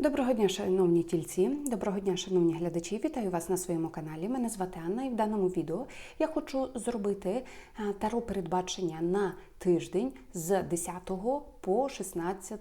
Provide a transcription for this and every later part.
Доброго дня, шановні тільці, доброго дня, шановні глядачі. Вітаю вас на своєму каналі. Мене звати Анна, і в даному відео я хочу зробити е, таро передбачення на тиждень з 10 по 16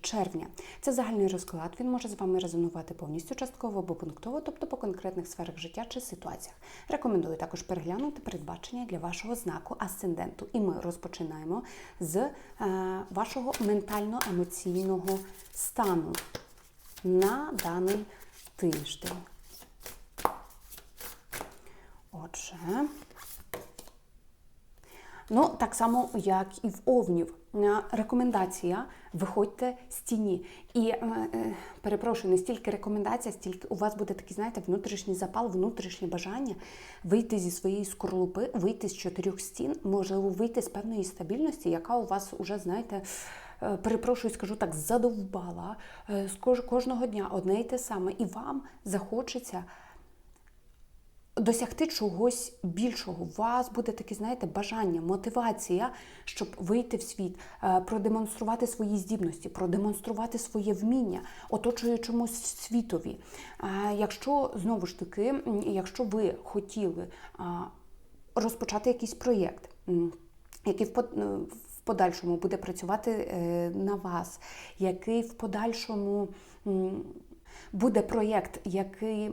червня. Це загальний розклад. Він може з вами резонувати повністю частково або пунктово, тобто по конкретних сферах життя чи ситуаціях. Рекомендую також переглянути передбачення для вашого знаку асценденту. І ми розпочинаємо з е, вашого ментально-емоційного стану на даний тиждень. Отже, ну, так само, як і в овнів. Е, Рекомендація виходьте з тіні. І е, е, перепрошую, не стільки рекомендація, стільки у вас буде такий, знаєте, внутрішній запал, внутрішнє бажання вийти зі своєї скорлупи, вийти з чотирьох стін, можливо, вийти з певної стабільності, яка у вас уже, знаєте, перепрошую, скажу так, задовбала е, кожного дня одне і те саме. І вам захочеться досягти чогось більшого. У вас буде таке, знаєте, бажання, мотивація, щоб вийти в світ, е, продемонструвати свої здібності, продемонструвати своє вміння, оточуючомусь світові. Е, Якщо знову ж таки, якщо ви хотіли розпочати якийсь проєкт, який е, в подальшому буде працювати е, на вас, який в подальшому. Буде проєкт, який,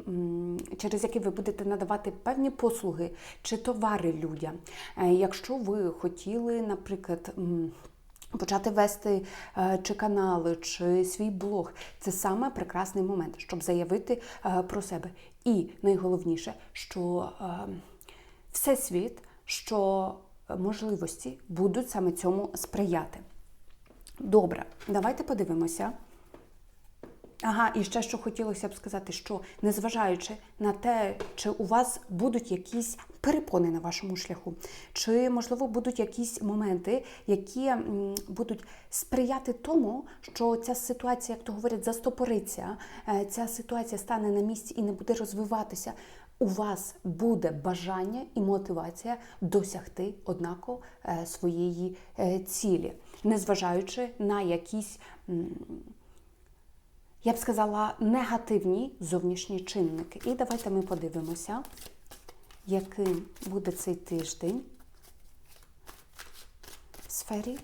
через який ви будете надавати певні послуги чи товари людям. Е, Якщо ви хотіли, наприклад, почати вести е, чи канали, чи свій блог, це саме прекрасний момент, щоб заявити про себе. І найголовніше, що е, всесвіт, що можливості будуть саме цьому сприяти. Добре, давайте подивимося. Ага, і ще що хотілося б сказати, що незважаючи на те, чи у вас будуть якісь перепони на вашому шляху, чи можливо будуть якісь моменти, які будуть сприяти тому, що ця ситуація, як то говорять, застопориться, е, ця ситуація стане на місці і не буде розвиватися. У вас буде бажання і мотивація досягти однаково е, своєї е, цілі, незважаючи на якісь. я б сказала, негативні зовнішні чинники. І давайте ми подивимося, яким буде цей тиждень в сфері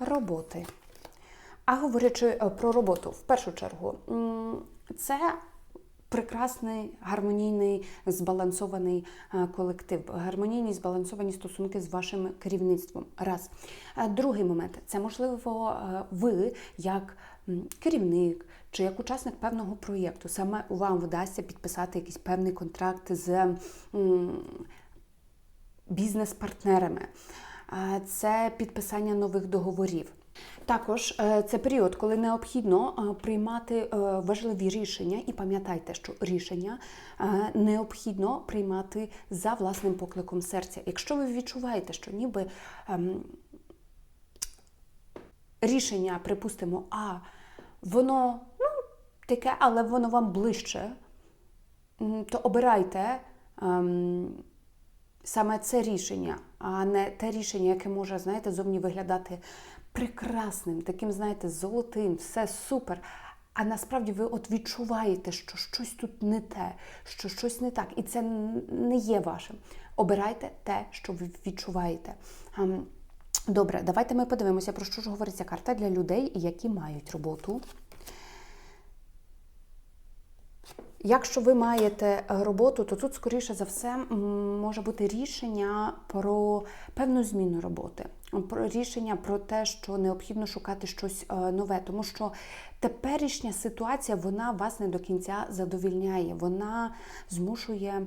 роботи. А говорячи е, про роботу, в першу чергу, це прекрасний, гармонійний, збалансований е, колектив, гармонійні збалансовані стосунки з вашим керівництвом. Раз. Е, Другий момент це можливо е, ви як керівник чи як учасник певного проєкту. Саме вам вдасться підписати якийсь певний контракт з бізнес-партнерами. Це підписання нових договорів. Також е, це період, коли необхідно е, приймати е, важливі рішення, і пам'ятайте, що рішення необхідно приймати за власним покликом серця. Якщо ви відчуваєте, що ніби ем, рішення, припустимо, а воно ну, таке, але воно вам ближче, то обирайте ем, саме це рішення, а не те рішення, яке може, знаєте, зовні виглядати прекрасним, таким, знаєте, золотим, все супер. А насправді ви от відчуваєте, що щось тут не те, що щось не так, і це не є вашим. Обирайте те, що ви відчуваєте. Ем, Добре, давайте ми подивимося, про що ж говорить ця карта для людей, які мають роботу. Якщо ви маєте роботу, то тут, скоріше за все, може бути рішення про певну зміну роботи, рішення про те, що необхідно шукати щось е, нове, тому що теперішня ситуація вона вас не до кінця задовільняє, вона змушує.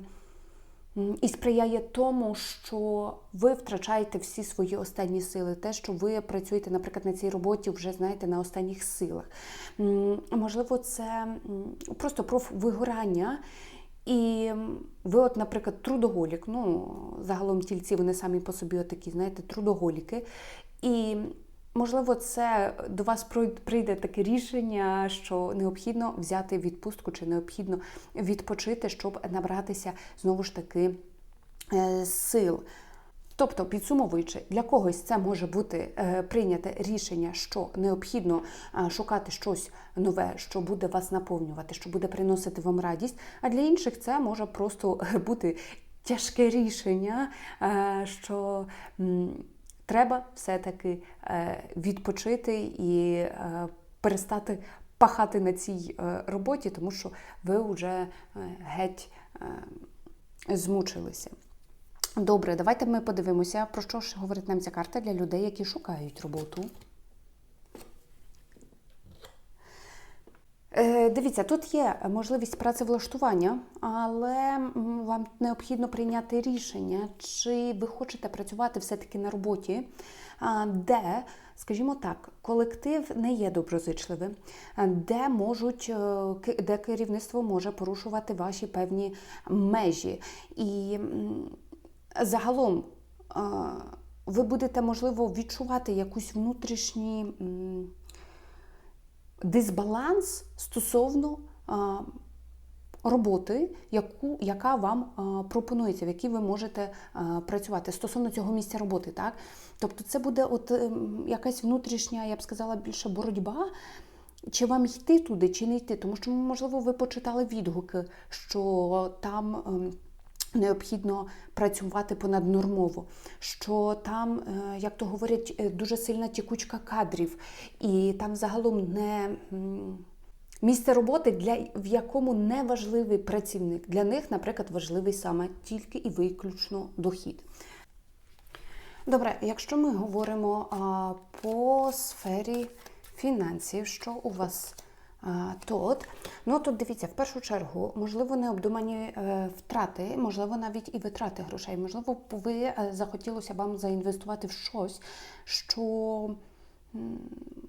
І сприяє тому, що ви втрачаєте всі свої останні сили. Те, що ви працюєте, наприклад, на цій роботі вже знаєте на останніх силах. Можливо, це просто про вигорання. І ви, от, наприклад, трудоголік, ну загалом тільці вони самі по собі такі, знаєте, трудоголіки. І Можливо, це до вас прийде таке рішення, що необхідно взяти відпустку чи необхідно відпочити, щоб набратися знову ж таки е, сил. Тобто, підсумовуючи, для когось це може бути е, прийняте рішення, що необхідно е, шукати щось нове, що буде вас наповнювати, що буде приносити вам радість. А для інших це може просто е, бути тяжке рішення, що треба все-таки відпочити і перестати пахати на цій роботі, тому що ви вже геть змучилися. Добре, давайте ми подивимося, про що ж говорить нам ця карта для людей, які шукають роботу. Е, Дивіться, тут є можливість працевлаштування, але вам необхідно прийняти рішення, чи ви хочете працювати все-таки на роботі, де, скажімо так, колектив не є доброзичливим, де можуть, е, де керівництво може порушувати ваші певні межі. І загалом ви будете, можливо, відчувати якусь внутрішні. м, дисбаланс стосовно роботи, яку, яка вам пропонується, в якій ви можете працювати стосовно цього місця роботи. Так? Тобто це буде от, ем, якась внутрішня, я б сказала, більше боротьба. Чи вам йти туди, чи не йти? Тому що, можливо, ви почитали відгуки, що там ем, необхідно працювати понаднормово, що там, е, як то говорять, е, дуже сильна тікучка кадрів, і там загалом не місце роботи, для, в якому не важливий працівник. Для них, наприклад, важливий саме тільки і виключно дохід. Добре, якщо ми говоримо а, по сфері фінансів, що у вас тут? Ну тут дивіться, в першу чергу, можливо, необдумані е, втрати, можливо, навіть і витрати грошей. Можливо, ви е, захотілося вам заінвестувати в щось, що.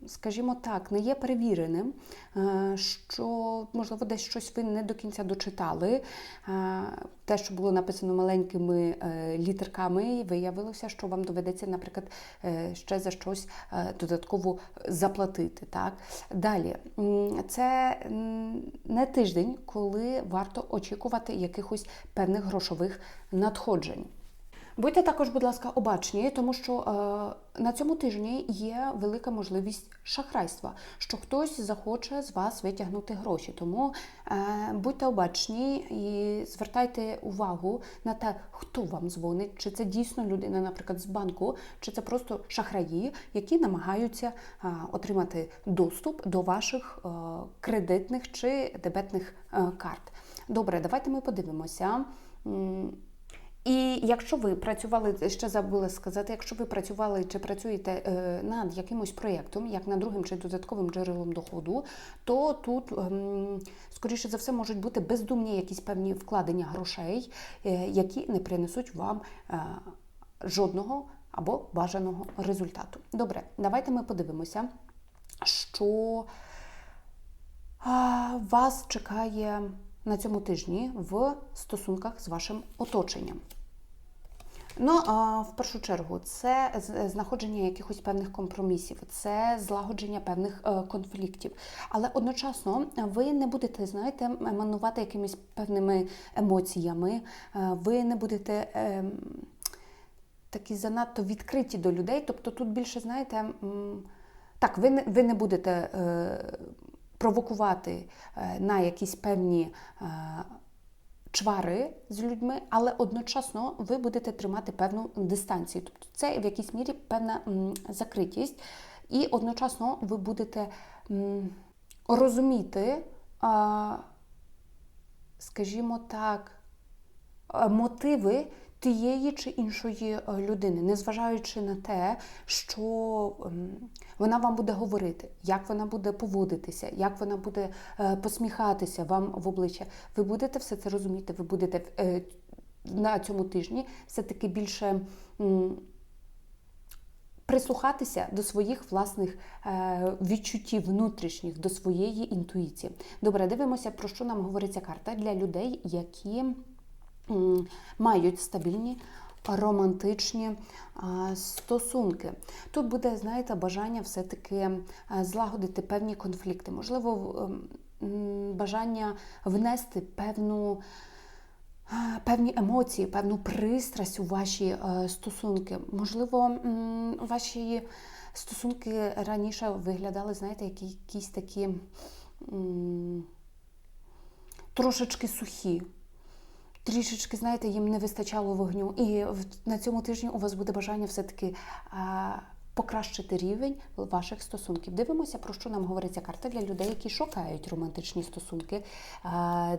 Скажімо так, не є перевіреним, е, що можливо десь щось ви не до кінця дочитали. Е, Те, що було написано маленькими е, літерками, виявилося, що вам доведеться, наприклад, ще за щось додатково заплатити. Так? Далі, це не тиждень, коли варто очікувати якихось певних грошових надходжень. Будьте також, будь ласка, обачні, тому що е, на цьому тижні є велика можливість шахрайства, що хтось захоче з вас витягнути гроші. Тому е, будьте обачні і звертайте увагу на те, хто вам дзвонить, чи це дійсно людина, наприклад, з банку, чи це просто шахраї, які намагаються е, отримати доступ до ваших е, кредитних чи дебетних е, карт. Добре, давайте ми подивимося. І якщо ви працювали, ще забула сказати, якщо ви працювали чи працюєте е, над якимось проєктом, як над другим чи додатковим джерелом доходу, то тут, ем, скоріше за все, можуть бути бездумні якісь певні вкладення грошей, е, які не принесуть вам е, жодного або бажаного результату. Добре, давайте ми подивимося, що вас чекає на цьому тижні в стосунках з вашим оточенням. Ну, в першу чергу, це знаходження якихось певних компромісів, це злагодження певних е, конфліктів. Але одночасно ви не будете, знаєте, манувати якимись певними емоціями, е, ви не будете. ем, такі занадто відкриті до людей. Тобто тут більше, знаєте, так, ви не, ви не будете е, провокувати е, на якісь певні е, чвари з людьми, але одночасно ви будете тримати певну дистанцію. Тобто це в якійсь мірі певна закритість, і одночасно ви будете розуміти, скажімо так, е, мотиви тієї чи іншої е, людини, незважаючи на те, що ем, вона вам буде говорити, як вона буде поводитися, як вона буде е, посміхатися вам в обличчя. Ви будете все це розуміти, ви будете е, на цьому тижні все-таки більше. Прислухатися до своїх власних відчуттів внутрішніх, до своєї інтуїції. Добре, дивимося, про що нам говорить ця карта для людей, які мають стабільні романтичні стосунки. Тут буде, знаєте, бажання все-таки е, злагодити певні конфлікти, можливо, бажання внести певну певні емоції, певну пристрасть у ваші е, стосунки. Можливо, ваші стосунки раніше виглядали, знаєте, які, якісь такі трошечки сухі. Трішечки, знаєте, їм не вистачало вогню. І на цьому тижні у вас буде бажання все-таки покращити рівень ваших стосунків. Дивимося, про що нам говорить ця карта для людей, які шукають романтичні стосунки.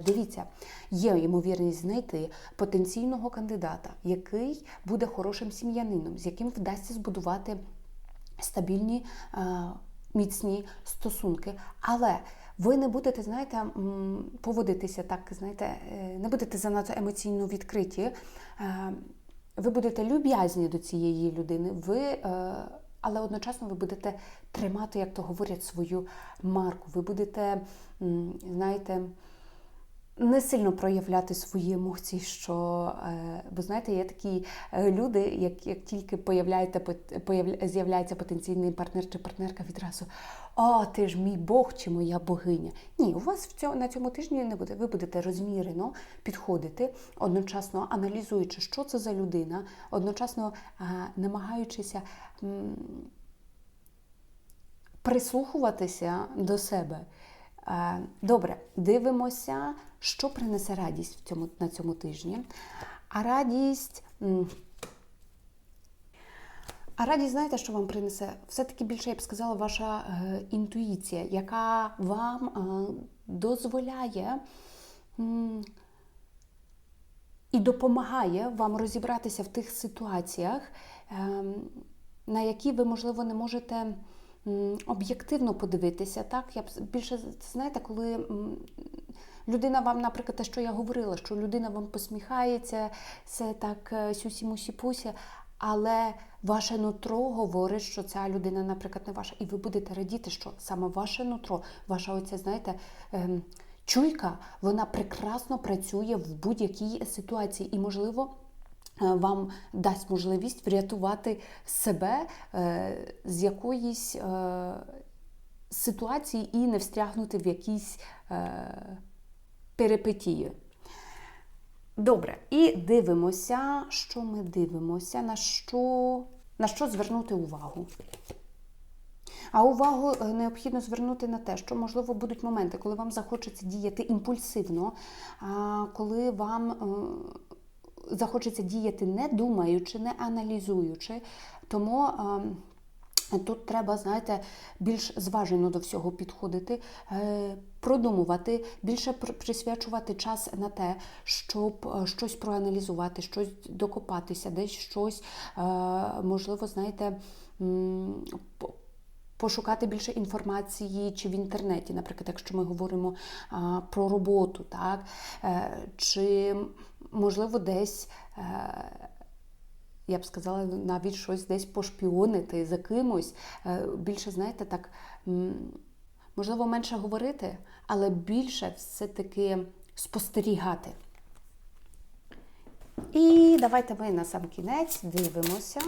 Дивіться, є ймовірність знайти потенційного кандидата, який буде хорошим сім'янином, з яким вдасться збудувати стабільні, міцні стосунки. Але ви не будете, знаєте, поводитися так, знаєте, е, не будете занадто емоційно відкриті. Е, Ви будете люб'язні до цієї людини, ви, е, але одночасно ви будете тримати, як то говорять, свою марку. Ви будете, знаєте, не сильно проявляти свої емоції, що е, бо знаєте, є такі е, люди, як, як тільки з'являється потенційний партнер чи партнерка відразу О, ти ж мій Бог чи моя богиня. Ні, у вас в цьому, на цьому тижні не буде. Ви будете розмірено підходити, одночасно аналізуючи, що це за людина, одночасно е, намагаючися. м, Прислухуватися до себе. Е, Добре, дивимося, що принесе радість в цьому, на цьому тижні. А радість. А радість, знаєте, що вам принесе? Все-таки більше, я б сказала, ваша е, інтуїція, яка вам е, дозволяє і допомагає вам розібратися в тих ситуаціях, ем, на які ви, можливо, не можете об'єктивно подивитися. Так? Я б більше знаєте, коли людина вам, наприклад, те, що я говорила, що людина вам посміхається, це так е, сюсі-мусі-пусі, але ваше нутро говорить, що ця людина, наприклад, не ваша. І ви будете радіти, що саме ваше нутро, ваша оця, знаєте, ем, чуйка, вона прекрасно працює в будь-якій ситуації. І, можливо, вам дасть можливість врятувати себе е, з якоїсь е, ситуації і не встрягнути в якісь е, перипетії. Добре, і дивимося, що ми дивимося, на що, на що звернути увагу. А увагу е, необхідно звернути на те, що, можливо, будуть моменти, коли вам захочеться діяти імпульсивно, коли вам е, захочеться діяти не думаючи, не аналізуючи. Тому е, тут треба, знаєте, більш зважено до всього підходити, е, продумувати, більше присвячувати час на те, щоб е, щось проаналізувати, щось докопатися, десь щось, е, можливо, знаєте, пошукати більше інформації чи в інтернеті, наприклад, якщо ми говоримо а, про роботу, так? Е, чи можливо десь. Е, я б сказала, навіть щось десь пошпіонити за кимось. Е, Більше, знаєте, так, можливо, менше говорити, але більше все-таки спостерігати. І давайте ми на сам кінець дивимося.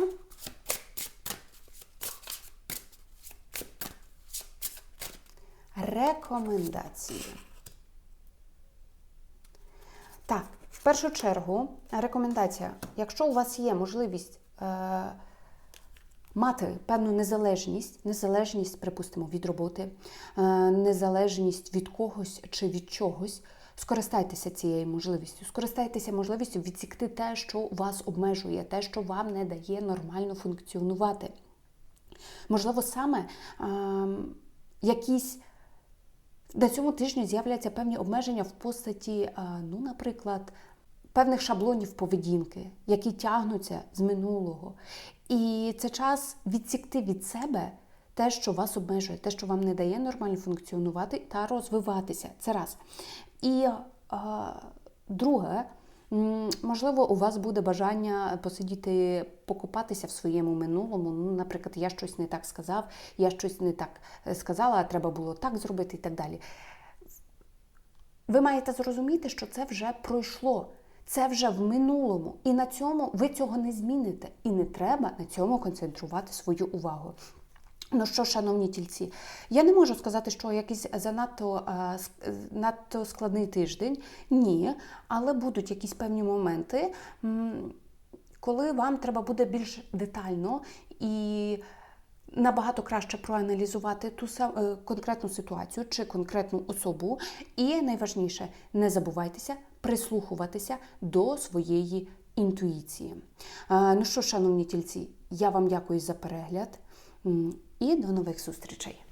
Рекомендації. Так, в першу чергу, рекомендація. Якщо у вас є можливість е, мати певну незалежність, незалежність, припустимо, від роботи, е, незалежність від когось чи від чогось, скористайтеся цією можливістю. Скористайтеся можливістю відсікти те, що вас обмежує, те, що вам не дає нормально функціонувати. Можливо, саме е, якісь на цьому тижні з'являться певні обмеження в постаті, е, ну, наприклад, певних шаблонів поведінки, які тягнуться з минулого. І це час відсікти від себе те, що вас обмежує, те, що вам не дає нормально функціонувати та розвиватися. Це раз. І е, друге, можливо, у вас буде бажання посидіти, покопатися в своєму минулому. Ну, наприклад, я щось не так сказав, я щось не так е, сказала, а треба було так зробити і так далі. Ви маєте зрозуміти, що це вже пройшло. Це вже в минулому. І на цьому ви цього не зміните. І не треба на цьому концентрувати свою увагу. Ну що, шановні тільці, я не можу сказати, що якийсь занадто е, надто складний тиждень. Ні, але будуть якісь певні моменти, коли вам треба буде більш детально і набагато краще проаналізувати ту е, конкретну ситуацію чи конкретну особу. І найважніше, не забувайтеся прислухуватися до своєї інтуїції. Е, Ну що, шановні тільці, я вам дякую за перегляд і до нових зустрічей.